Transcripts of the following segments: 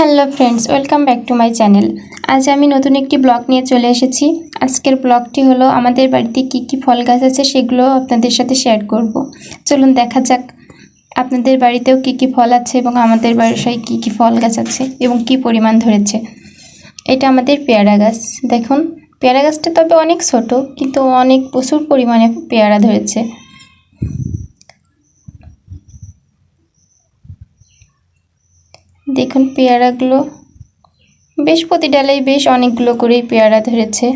Hello friends, welcome back to my channel. আজ আমি নতুন একটি ব্লগ নিয়ে চলে এসেছি। আজকের ব্লগটি হলো, আমাদের বাড়িতে কি কি ফল গাছ আছে সেগুলো আপনাদের সাথে শেয়ার করব। চলুন দেখা যাক, আপনাদের বাড়িতেও কি কি ফল আছে এবং আমাদের বাসায় কি কি ফল গাছ আছে এবং কি পরিমাণ ধরেছে। এটা আমাদের পেয়ারা গাছ। দেখুন, পেয়ারা গাছটা তবে অনেক ছোট, কিন্তু অনেক প্রচুর পরিমাণে পেয়ারা ধরেছে। দেখুন পেয়ারাগুলো। বেশ প্রতি বেশ অনেকগুলো করেই পেয়ারা ধরেছে।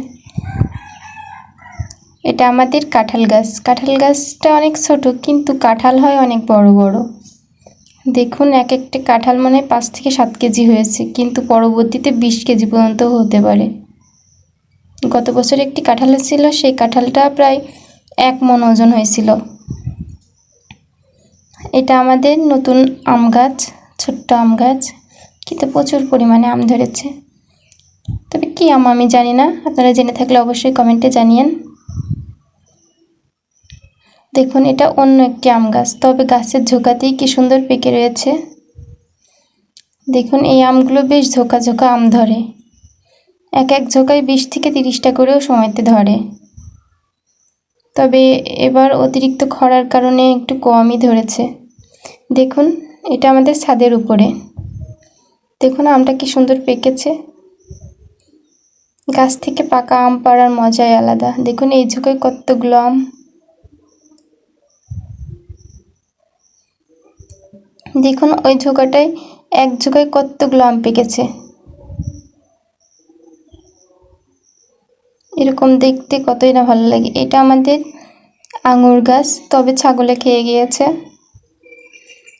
এটা আমাদের কাঁঠাল গাছ। কাঁঠাল গাছটা অনেক ছোট, কিন্তু কাঁঠাল হয় অনেক বড় বড়। দেখুন এক একটা কাঁঠাল মানে পাঁচ থেকে সাত কেজি হয়েছে, কিন্তু পরবর্তীতে বিশ কেজি পর্যন্ত হতে পারে। গত বছর একটি কাঁঠাল ছিল, সেই কাঁঠালটা প্রায় এক মন ওজন হয়েছিল। এটা আমাদের নতুন আম গাছ। ছোট্ট আম গাছ। কিন্তু প্রচুর পরিমাণে আম ধরেছে। তবে কী আম আমি জানি না। আপনারা জেনে থাকলে অবশ্যই কমেন্টে জানিয়েন। দেখুন, এটা অন্য একটি আম গাছ। তবে গাছের ঝোঁকাতেই কি সুন্দর পেকে রয়েছে। দেখুন, এই আমগুলো বেশ ঝোঁকা ঝোঁকা আম ধরে। এক এক ঝোঁকায় বিশ থেকে তিরিশটা করেও সময়তে ধরে। তবে এবার অতিরিক্ত খরার কারণে একটু কমই ধরেছে। দেখুন এটা আমাদের ছাদের উপরে। দেখুন আমটা কি সুন্দর পেকেছে। গাছ থেকে পাকা আম পাড়ার মজাই আলাদা। দেখুন এই ঝোঁকায় কতগুলো আম। দেখুন ওই ঝোঁকাটায় এক ঝোঁকায় কতগুলো আম পেকেছে। এরকম দেখতে কতই না ভালো লাগে। এটা আমাদের আঙুর গাছ, তবে ছাগলে খেয়ে গিয়েছে।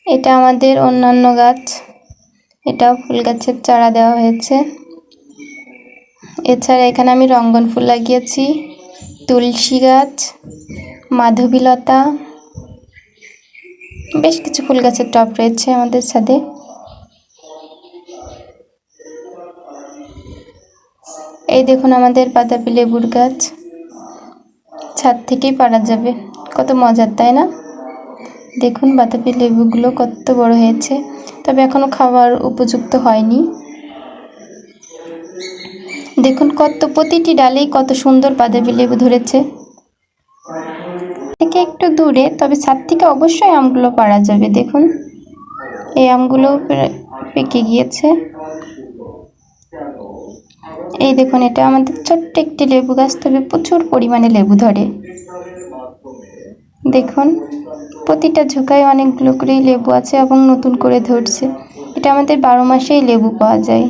এটা আমাদের অন্যান্য গাছ। এটাও ফুল গাছের চারা দেওয়া হয়েছে। এছাড়া এখানে আমি রঙ্গন ফুল লাগিয়েছি। তুলসী গাছ, মাধবীলতা, বেশ কিছু ফুল গাছের টব রয়েছে আমাদের ছাদে। এই দেখুন আমাদের বাতাবি লেবুর গাছ। ছাদ থেকেই পারা যাবে। কত মজার, তাই না? দেখুন বাতাবি লেবুগুলো কত বড় হয়েছে, তবে এখনও খাওয়ার উপযুক্ত হয়নি। দেখুন, কত, প্রতিটি ডালেই কত সুন্দর বাতাবি লেবু ধরেছে। থেকে একটু দূরে, তবে ছাদ থেকে অবশ্যই আমগুলো পারা যাবে, দেখুন। এই আমগুলো পেকে গিয়েছে। এই দেখুন, এটা আমাদের ছোট্ট একটি লেবু গাছ, তবে প্রচুর পরিমাণে লেবু ধরে। দেখুন, প্রতিটা ঝোঁকায় অনেকগুলো করেই লেবু আছে এবং নতুন করে ধরছে। এটা আমাদের বারো মাসেই লেবু পাওয়া যায়।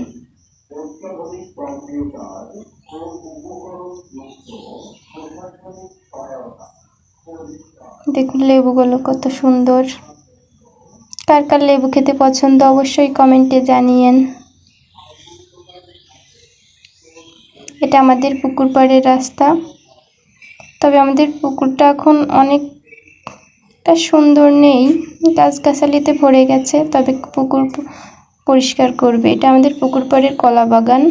দেখুন লেবুগুলো কত সুন্দর। কার কার লেবু খেতে পছন্দ অবশ্যই কমেন্টে জানিয়েন। এটা আমাদের পুকুর পাড়ের রাস্তা। তবে আমাদের পুকুরটা এখন অনেকটা সুন্দর নেই, গাছগাছালিতে ভরে গেছে, তবে পুকুর পরিষ্কার করবে। এটা আমাদের পুকুর পাড়ের কলা বাগান।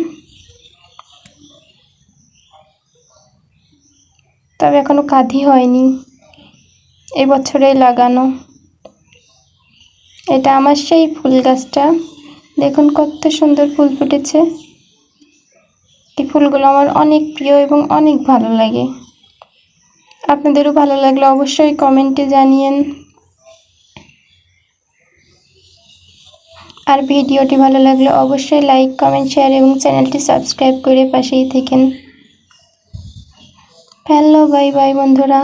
তবে এখনও কাঁধি হয়নি। এবছরেই লাগানো। এটা আমার সেই ফুল গাছটা। দেখুন কত সুন্দর ফুল ফুটেছে। এই ফুলগুলো আমার অনেক প্রিয় এবং অনেক ভালো লাগে। আপনাদেরও ভালো লাগলে অবশ্যই কমেন্টে জানিয়েন। আর ভিডিওটি ভালো লাগলে অবশ্যই লাইক কমেন্ট শেয়ার এবং চ্যানেলটি সাবস্ক্রাইব করে পাশেই থাকেন। হ্যালো বাই বাই বন্ধুরা।